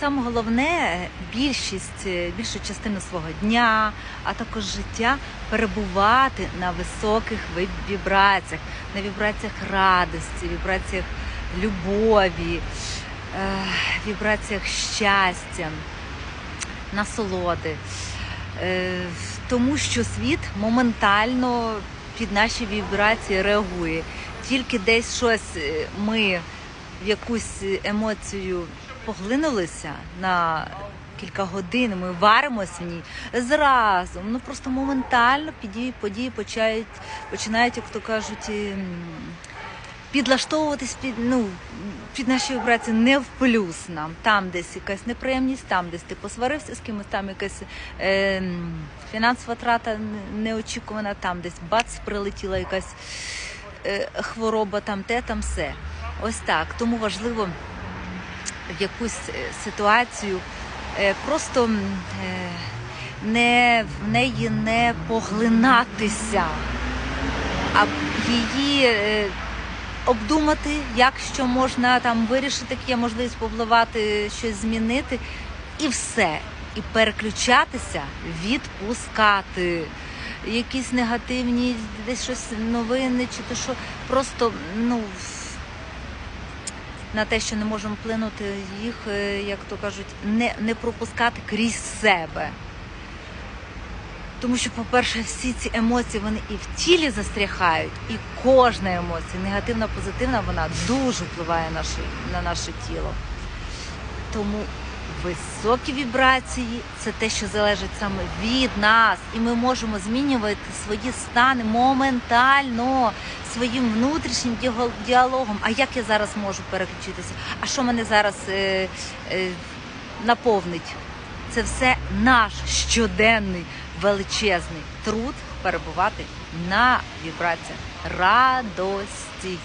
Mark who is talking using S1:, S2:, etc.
S1: саме головне, більшість, е, більшу частину свого дня, а також життя перебувати на високих вібраціях, на вібраціях радості, вібраціях любові, е, вібраціях щастя, насолоди. Е, Тому що світ моментально під наші вібрації реагує. Тільки десь щось ми в якусь емоцію поглинулися на кілька годин, ми варимось в ній зразу. Ну просто моментально події, події починають, починають, як то кажуть, підлаштовуватись під ну під наші вібрації не в плюс нам. Там десь якась неприємність, там десь ти посварився з кимось, там якась е, фінансова трата неочікувана, там десь бац прилетіла якась е, хвороба, там те, там все. Ось так. Тому важливо в якусь е, ситуацію е, просто е, не в неї не поглинатися, а її обдумати, як що можна там вирішити, як є можливість повпливати, щось змінити, і все. І переключатися, відпускати. Якісь негативні, десь щось новини, чи то що просто ну на те, що не можемо вплинути їх, е, як то кажуть, не, не пропускати крізь себе. Тому що, по-перше, всі ці емоції вони і в тілі застрягають, і кожна емоція, негативна, позитивна, вона дуже впливає на наше, на наше тіло. Тому високі вібрації це те, що залежить саме від нас, і ми можемо змінювати свої стани моментально своїм внутрішнім діалогом. А як я зараз можу переключитися? А що мене зараз е, е, наповнить? Це все наш щоденний величезний труд перебувати на вібраціях радості.